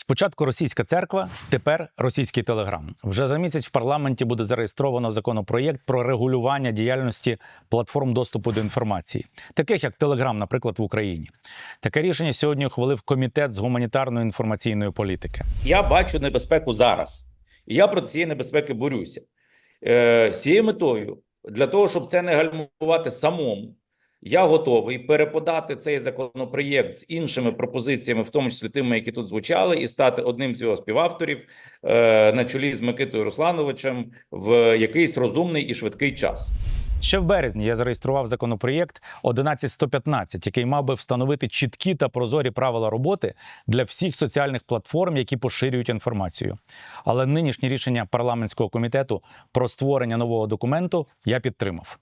Спочатку російська церква, тепер російський телеграм. Вже за місяць в парламенті буде зареєстровано законопроєкт про регулювання діяльності платформ доступу до інформації, таких як Телеграм, наприклад, в Україні. Таке рішення сьогодні ухвалив комітет з гуманітарної інформаційної політики. Я бачу небезпеку зараз. І я проти цієї небезпеки борюся. Е, з цією метою, для того, щоб це не гальмувати самому, я готовий переподати цей законопроєкт з іншими пропозиціями, в тому числі тими, які тут звучали, і стати одним з його співавторів е, на чолі з Микитою Руслановичем в якийсь розумний і швидкий час. Ще в березні я зареєстрував законопроєкт 11115, який мав би встановити чіткі та прозорі правила роботи для всіх соціальних платформ, які поширюють інформацію. Але нинішнє рішення парламентського комітету про створення нового документу я підтримав.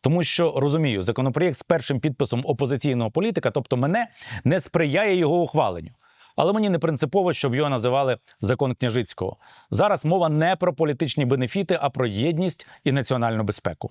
Тому що розумію, законопроєкт з першим підписом опозиційного політика, тобто мене, не сприяє його ухваленню. Але мені не принципово, щоб його називали закон княжицького. Зараз мова не про політичні бенефіти, а про єдність і національну безпеку.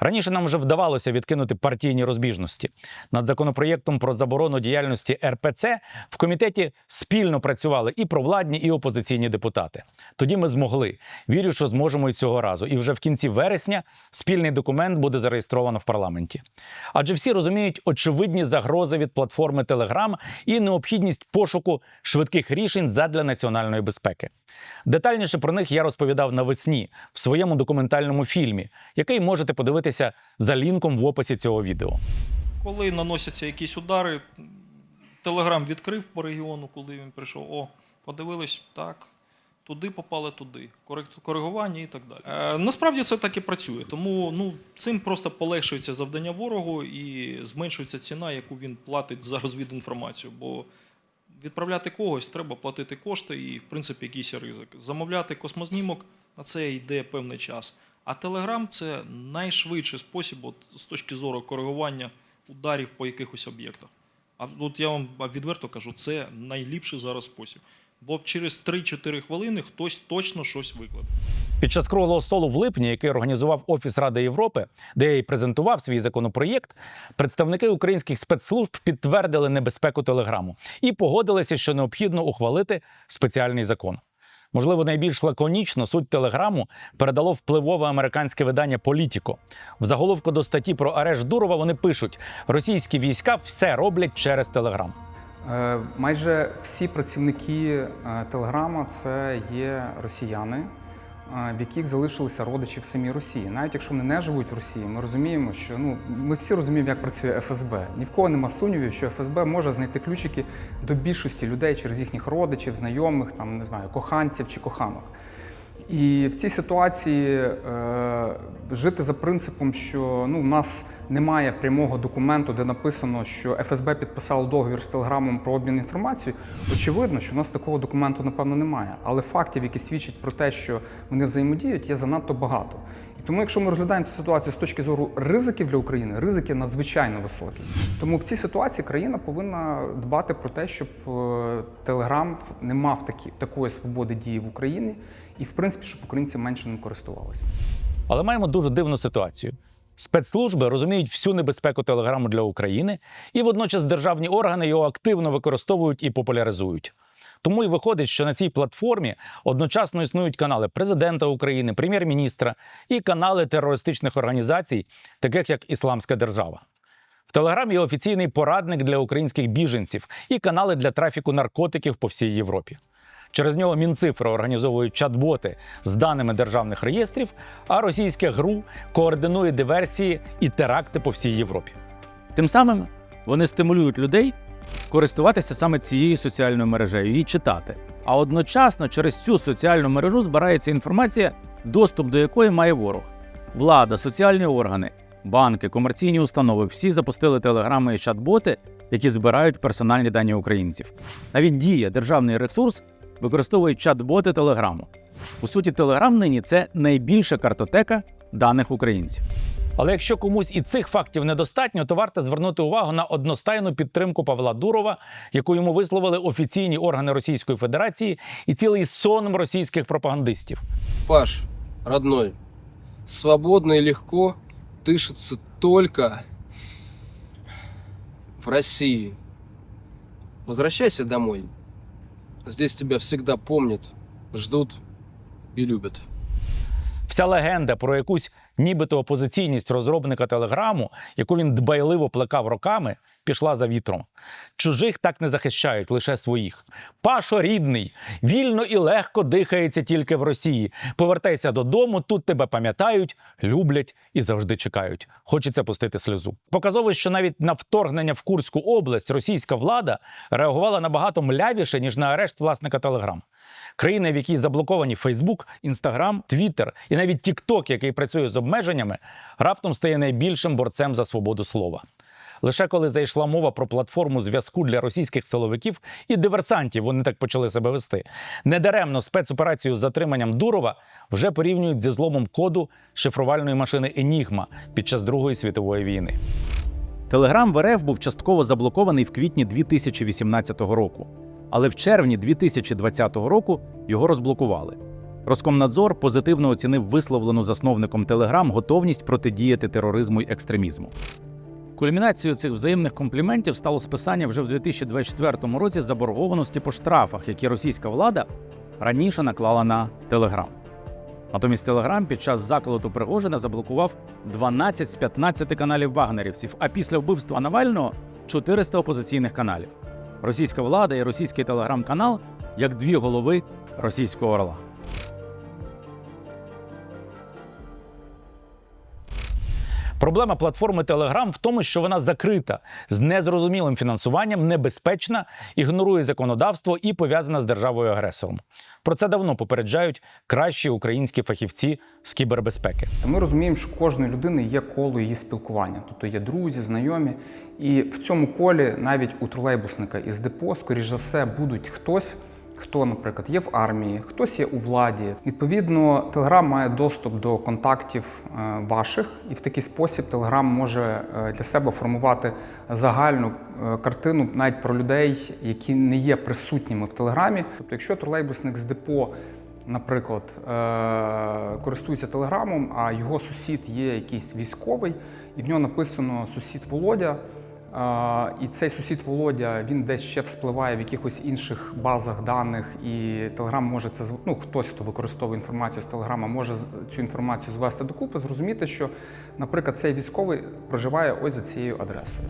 Раніше нам вже вдавалося відкинути партійні розбіжності. Над законопроєктом про заборону діяльності РПЦ в комітеті спільно працювали і провладні, і опозиційні депутати. Тоді ми змогли. Вірю, що зможемо і цього разу. І вже в кінці вересня спільний документ буде зареєстровано в парламенті. Адже всі розуміють очевидні загрози від платформи Telegram і необхідність пошуку швидких рішень задля національної безпеки. Детальніше про них я розповідав навесні в своєму документальному фільмі, який можете подивитися за лінком в описі цього відео. Коли наносяться якісь удари, Телеграм відкрив по регіону, коли він прийшов. О, подивились, так, туди попали туди. Коригування і так далі. Е, насправді це так і працює. Тому ну, цим просто полегшується завдання ворогу і зменшується ціна, яку він платить за розвідінформацію. Бо відправляти когось треба платити кошти і, в принципі, якийсь ризик. Замовляти космознімок на це йде певний час. А Телеграм це найшвидший спосіб от, з точки зору коригування ударів по якихось об'єктах. А тут я вам відверто кажу, це найліпший зараз спосіб. Бо через 3-4 хвилини хтось точно щось викладе. Під час круглого столу в липні, який організував Офіс Ради Європи, де я і презентував свій законопроєкт, представники українських спецслужб підтвердили небезпеку телеграму і погодилися, що необхідно ухвалити спеціальний закон. Можливо, найбільш лаконічно суть телеграму передало впливове американське видання Політіко. В заголовку до статті про арешт Дурова вони пишуть: російські війська все роблять через телеграм. Е, Майже всі працівники е, Телеграма це є росіяни, е, в яких залишилися родичі в самій Росії. Навіть якщо вони не живуть в Росії, ми розуміємо, що ну ми всі розуміємо, як працює ФСБ. Ні в кого нема сумнівів, що ФСБ може знайти ключики до більшості людей через їхніх родичів, знайомих, там не знаю, коханців чи коханок. І в цій ситуації е, жити за принципом, що ну, в нас немає прямого документу, де написано, що ФСБ підписало договір з Телеграмом про обмін інформацією. Очевидно, що в нас такого документу, напевно, немає. Але фактів, які свідчать про те, що вони взаємодіють, є занадто багато. Тому, якщо ми розглядаємо цю ситуацію з точки зору ризиків для України, ризики надзвичайно високі. Тому в цій ситуації країна повинна дбати про те, щоб Телеграм не мав такі, такої свободи дії в Україні, і в принципі, щоб українці менше ним користувалися. Але маємо дуже дивну ситуацію. Спецслужби розуміють всю небезпеку телеграму для України, і водночас державні органи його активно використовують і популяризують. Тому і виходить, що на цій платформі одночасно існують канали президента України, прем'єр-міністра і канали терористичних організацій, таких як Ісламська держава. В Телеграмі є офіційний порадник для українських біженців і канали для трафіку наркотиків по всій Європі. Через нього Мінцифри організовують чат-боти з даними державних реєстрів, а російське ГРУ координує диверсії і теракти по всій Європі. Тим самим вони стимулюють людей користуватися саме цією соціальною мережею, її читати. А одночасно через цю соціальну мережу збирається інформація, доступ до якої має ворог. Влада, соціальні органи, банки, комерційні установи всі запустили телеграми і чат-боти, які збирають персональні дані українців. Навіть дія, державний ресурс, використовує чат-боти телеграму. У суті, телеграм нині це найбільша картотека даних українців. Але якщо комусь і цих фактів недостатньо, то варто звернути увагу на одностайну підтримку Павла Дурова, яку йому висловили офіційні органи Російської Федерації і цілий сон російських пропагандистів. Паш, родной, свободно и легко дышится только в России. Возвращайся домой. Здесь тебя всегда помнят, ждут и любят. Вся легенда про якусь нібито опозиційність розробника телеграму, яку він дбайливо плекав роками, пішла за вітром. Чужих так не захищають, лише своїх. Пашо рідний, вільно і легко дихається тільки в Росії. Повертайся додому, тут тебе пам'ятають, люблять і завжди чекають. Хочеться пустити сльозу. Показово, що навіть на вторгнення в Курську область російська влада реагувала набагато млявіше, ніж на арешт власника телеграм. Країни, в якій заблоковані Фейсбук, Інстаграм, Твіттер і навіть Тікток, який працює з обмеженнями, раптом стає найбільшим борцем за свободу слова. Лише коли зайшла мова про платформу зв'язку для російських силовиків і диверсантів, вони так почали себе вести. Недаремно спецоперацію з затриманням Дурова вже порівнюють зі зломом коду шифрувальної машини Енігма під час Другої світової війни. Телеграм в РФ був частково заблокований в квітні 2018 року, але в червні 2020 року його розблокували. Роскомнадзор позитивно оцінив висловлену засновником Телеграм готовність протидіяти тероризму й екстремізму. Кульмінацією цих взаємних компліментів стало списання вже в 2024 році заборгованості по штрафах, які російська влада раніше наклала на Телеграм. Натомість Телеграм під час заколоту Пригожина заблокував 12 з 15 каналів вагнерівців, а після вбивства Навального 400 опозиційних каналів. Російська влада і російський телеграм-канал як дві голови російського орла. Проблема платформи Telegram в тому, що вона закрита з незрозумілим фінансуванням, небезпечна, ігнорує законодавство і пов'язана з державою агресором. Про це давно попереджають кращі українські фахівці з кібербезпеки. Ми розуміємо, що кожної людини є коло її спілкування, тобто є друзі, знайомі. І в цьому колі навіть у тролейбусника із депо, скоріш за все, будуть хтось, хто, наприклад, є в армії, хтось є у владі. Відповідно, Телеграм має доступ до контактів е, ваших, і в такий спосіб Телеграм може е, для себе формувати загальну е, картину навіть про людей, які не є присутніми в Телеграмі. Тобто, якщо тролейбусник з депо наприклад, користується телеграмом, а його сусід є якийсь військовий, і в нього написано сусід Володя. І цей сусід Володя він десь ще вспливає в якихось інших базах даних, і Телеграм може це ну, хтось, хто використовує інформацію з Телеграма, може цю інформацію звести докупи, зрозуміти, що, наприклад, цей військовий проживає ось за цією адресою.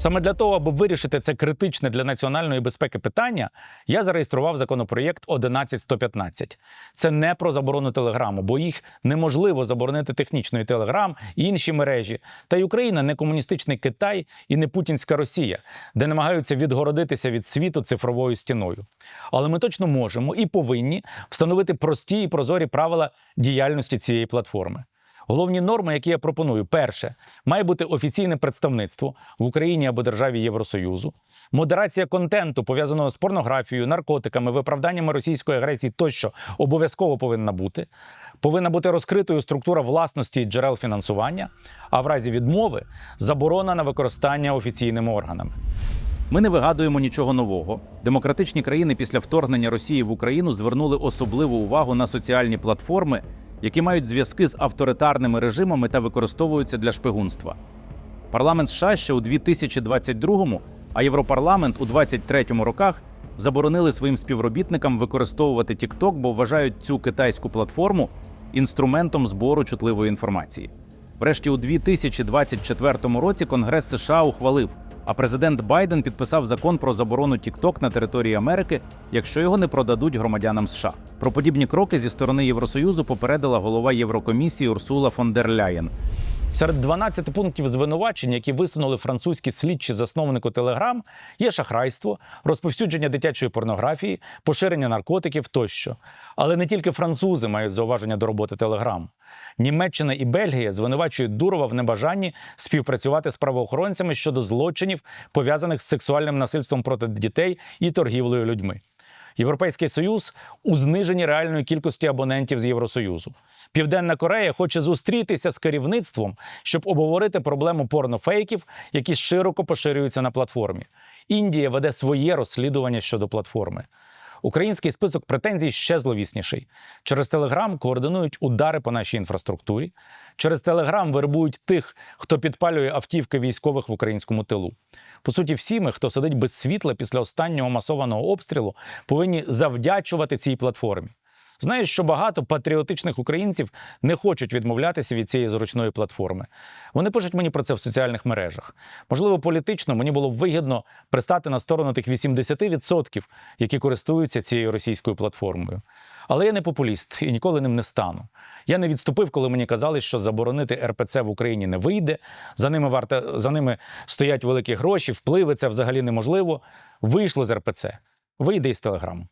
Саме для того, аби вирішити це критичне для національної безпеки питання, я зареєстрував законопроєкт 11115. Це не про заборону телеграму, бо їх неможливо заборонити технічно і телеграм, і інші мережі. Та й Україна не комуністичний Китай і не путінська Росія, де намагаються відгородитися від світу цифровою стіною. Але ми точно можемо і повинні встановити прості і прозорі правила діяльності цієї платформи. Головні норми, які я пропоную: перше, має бути офіційне представництво в Україні або державі Євросоюзу, модерація контенту, пов'язаного з порнографією, наркотиками, виправданнями російської агресії тощо обов'язково повинна бути. Повинна бути розкритою структура власності джерел фінансування, а в разі відмови заборона на використання офіційними органами. Ми не вигадуємо нічого нового. Демократичні країни після вторгнення Росії в Україну звернули особливу увагу на соціальні платформи, які мають зв'язки з авторитарними режимами та використовуються для шпигунства. Парламент США ще у 2022, а Європарламент у 2023 роках заборонили своїм співробітникам використовувати TikTok, бо вважають цю китайську платформу інструментом збору чутливої інформації. Врешті у 2024 році Конгрес США ухвалив, а президент Байден підписав закон про заборону TikTok на території Америки, якщо його не продадуть громадянам США. Про подібні кроки зі сторони Євросоюзу попередила голова Єврокомісії Урсула фон дер Ляєн. Серед 12 пунктів звинувачень, які висунули французькі слідчі засновнику Телеграм, є шахрайство, розповсюдження дитячої порнографії, поширення наркотиків тощо. Але не тільки французи мають зауваження до роботи Телеграм. Німеччина і Бельгія звинувачують Дурова в небажанні співпрацювати з правоохоронцями щодо злочинів, пов'язаних з сексуальним насильством проти дітей і торгівлею людьми. Європейський союз у зниженні реальної кількості абонентів з Євросоюзу. Південна Корея хоче зустрітися з керівництвом, щоб обговорити проблему порнофейків, які широко поширюються на платформі. Індія веде своє розслідування щодо платформи. Український список претензій ще зловісніший. Через Телеграм координують удари по нашій інфраструктурі. Через Телеграм вербують тих, хто підпалює автівки військових в українському тилу. По суті, всі ми, хто сидить без світла після останнього масованого обстрілу, повинні завдячувати цій платформі. Знаю, що багато патріотичних українців не хочуть відмовлятися від цієї зручної платформи. Вони пишуть мені про це в соціальних мережах. Можливо, політично мені було б вигідно пристати на сторону тих 80%, які користуються цією російською платформою. Але я не популіст і ніколи ним не стану. Я не відступив, коли мені казали, що заборонити РПЦ в Україні не вийде. За ними варто за ними стоять великі гроші, впливи це взагалі неможливо. Вийшло з РПЦ. Вийде із телеграму.